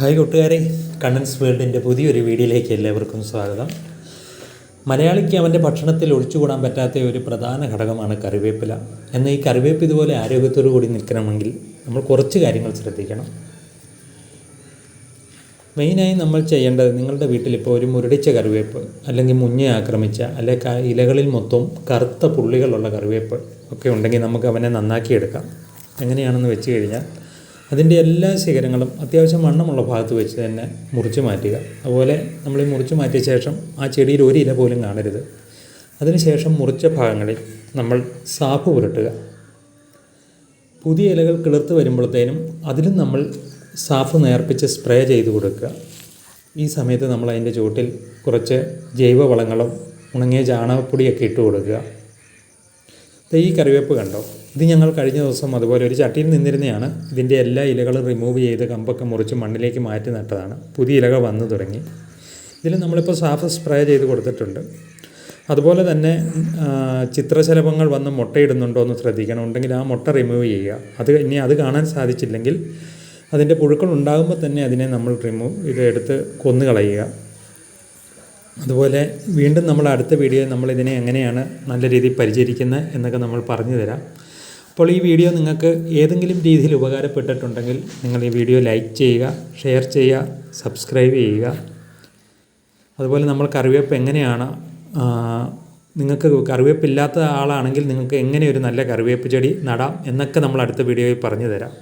Hi കൂട്ടുകാരെ കണ്ണൻസ് വേൾഡിന്റെ പുതിയൊരു വീഡിയോയിലേക്ക് എല്ലാവർക്കും സ്വാഗതം. മലയാളിക്ക് അവന്റെ ഭക്ഷണത്തിൽ ഒഴിച്ചുകൂടാൻ പറ്റാത്ത ഒരു പ്രധാന ഘടകമാണ് കറിവേപ്പില. എന്നാൽ ഈ കറിവേപ്പ് ഇതുപോലെ ആരോഗ്യത്തോടു കൂടി നിൽക്കണമെങ്കിൽ നമ്മൾ കുറച്ച് കാര്യങ്ങൾ ശ്രദ്ധിക്കണം. മെയിനായി നമ്മൾ ചെയ്യേണ്ടത് നിങ്ങളുടെ വീട്ടിലിപ്പോൾ ഒരു മുരടിച്ച കറിവേപ്പ് അല്ലെങ്കിൽ മുഞ്ഞ ആക്രമിച്ച അല്ലെങ്കിൽ ഇലകളിൽ മൊത്തം കറുത്ത പുള്ളികളുള്ള കറിവേപ്പ് ഒക്കെ ഉണ്ടെങ്കിൽ നമുക്ക് അവനെ നന്നാക്കിയെടുക്കാം. എങ്ങനെയാണെന്ന് വെച്ച് കഴിഞ്ഞാൽ അതിന്റെ എല്ലാ ശേഖരങ്ങളും അത്യാവശ്യം വണ്ണമുള്ള ഭാഗത്ത് വെച്ച് തന്നെ മുറിച്ച് മാറ്റുക. അതുപോലെ നമ്മൾ ഈ മുറിച്ച് മാറ്റിയ ശേഷം ആ ചെടിയിൽ ഒരു ഇല പോലും കാണരുത്. അതിനുശേഷം മുറിച്ച ഭാഗങ്ങളിൽ നമ്മൾ സാപ്പ് പുരട്ടുക. പുതിയ ഇലകൾ കിളിർത്ത് വരുമ്പോഴത്തേനും അതിലും നമ്മൾ സാഫ് നേർപ്പിച്ച് സ്പ്രേ ചെയ്ത് കൊടുക്കുക. ഈ സമയത്ത് നമ്മൾ അതിന്റെ ചുവട്ടിൽ കുറച്ച് ജൈവവളങ്ങളും ഉണങ്ങിയ ചാണകപ്പൊടിയൊക്കെ ഇട്ട് കൊടുക്കുക. ഈ കറിവേപ്പ് കണ്ടോ? ഇത് ഞങ്ങൾ കഴിഞ്ഞ ദിവസം അതുപോലെ ഒരു ചട്ടിയിൽ നിന്നിരുന്നതാണ് ഇതിന്റെ എല്ലാ ഇലകളും റിമൂവ് ചെയ്ത് കമ്പൊക്കെ മുറിച്ച് മണ്ണിലേക്ക് മാറ്റി നട്ടതാണ്. പുതിയ ഇലകൾ വന്നു തുടങ്ങി. ഇതിൽ നമ്മളിപ്പോൾ സാഫ് സ്പ്രേ ചെയ്ത് കൊടുത്തിട്ടുണ്ട്. അതുപോലെ തന്നെ ചിത്രശലഭങ്ങൾ വന്ന് മുട്ടയിടുന്നുണ്ടോ എന്ന് ശ്രദ്ധിക്കണം. ഉണ്ടെങ്കിൽ ആ മുട്ട റിമൂവ് ചെയ്യുക. അത് ഇനി അത് കാണാൻ സാധിച്ചില്ലെങ്കിൽ അതിന്റെ പുഴുക്കൾ ഉണ്ടാകുമ്പോൾ തന്നെ അതിനെ നമ്മൾ റിമൂവ് ഇത് എടുത്ത് കൊന്നു കളയുക. അതുപോലെ വീണ്ടും നമ്മൾ അടുത്ത വീഡിയോയിൽ നമ്മൾ ഇതിനെ എങ്ങനെയാണ് നല്ല രീതിയിൽ പരിചരിക്കുന്നത് എന്നൊക്കെ നമ്മൾ പറഞ്ഞു തരാം അപ്പോൾ ഈ വീഡിയോ നിങ്ങൾക്ക് ഏതെങ്കിലും രീതിയിൽ ഉപകാരപ്പെട്ടിട്ടുണ്ടെങ്കിൽ നിങ്ങൾ ഈ വീഡിയോ ലൈക്ക് ചെയ്യുക ഷെയർ ചെയ്യുക സബ്സ്ക്രൈബ് ചെയ്യുക. അതുപോലെ നമ്മൾ കറിവേപ്പ് എങ്ങനെയാണ് നിങ്ങൾക്ക് കറിവേപ്പില്ലാത്ത ആളാണെങ്കിൽ നിങ്ങൾക്ക് എങ്ങനെ ഒരു നല്ല കറിവേപ്പ് ചെടി നടാം എന്നൊക്കെ നമ്മൾ അടുത്ത വീഡിയോയിൽ പറഞ്ഞു തരാം